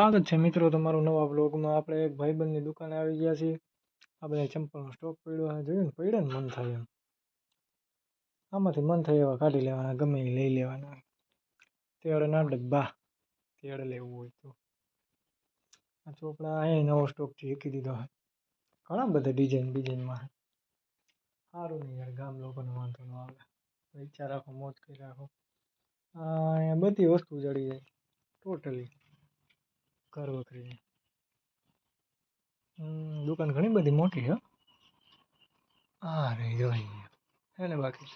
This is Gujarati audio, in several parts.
સ્વાગત છે મિત્રો તમારું નવા બ્લોગમાં આપણે એક ભાઈબંધની દુકાને આવી ગયા છીએ આપણે ચંપલનો સ્ટોક પડ્યો છે જોયું ને પડ્યો ને મન થાય એમ આમાંથી મન થાય એવા કાઢી લેવાના ગમે એ લઈ લેવાના તેડ નાટક બા તેડ લેવું હોય તો આ ચોપડા અહીંયા નવો સ્ટોક છે દીધો છે ઘણા બધા ડિઝાઇન ડિઝાઇનમાં સારું નહીં યાર ગામ લોકોને વાંધો ન આવે વિચાર રાખો મોજ કરી રાખો અહીંયા બધી વસ્તુ જડી જાય ટોટલી ઘર વખરી દુકાન ઘણી બધી મોટી છે આ રહી જોઈએ હે ને બાકી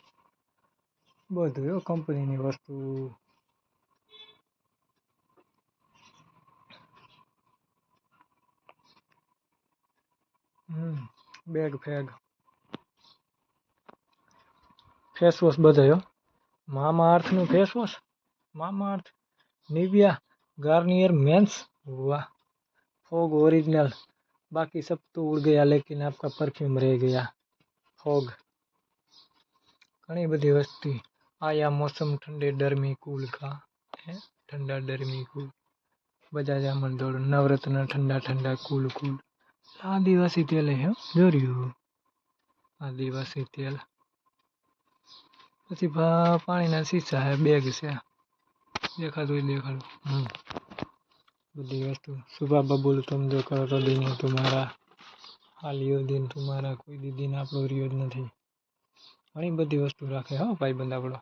બધું જો કંપનીની વસ્તુ બેગ ફેગ ફેસ વોશ બધો જો મામા અર્થનું face wash Mamaearth Nivea Garnier men's वाह फोग ओरिजिनल बाकी सब तो उड़ गया लेकिन आपका परफ्यूम रह गया फोग ઘણી બધી વસ્તુ આયા મોસમ ઠંડે દર્મી કૂલ કા ઠંડા દર્મી કૂલ બધા જમન દોર નવરતન ઠંડા ઠંડા કૂલ કૂલ આદિવાસી તેલ હે જોર્યું આદિવાસી તેલ પછી પા પાણી ના શીશા હે બેગ છે દેખા જો દેખા બધી વસ્તુ શુભા બબુલ તમ જો કરો તો દિન તમારા હાલિયો દિન તમારા કોઈ દી આપણો રહ્યો જ નથી ઘણી બધી વસ્તુ રાખે હો ભાઈબંધ આપણો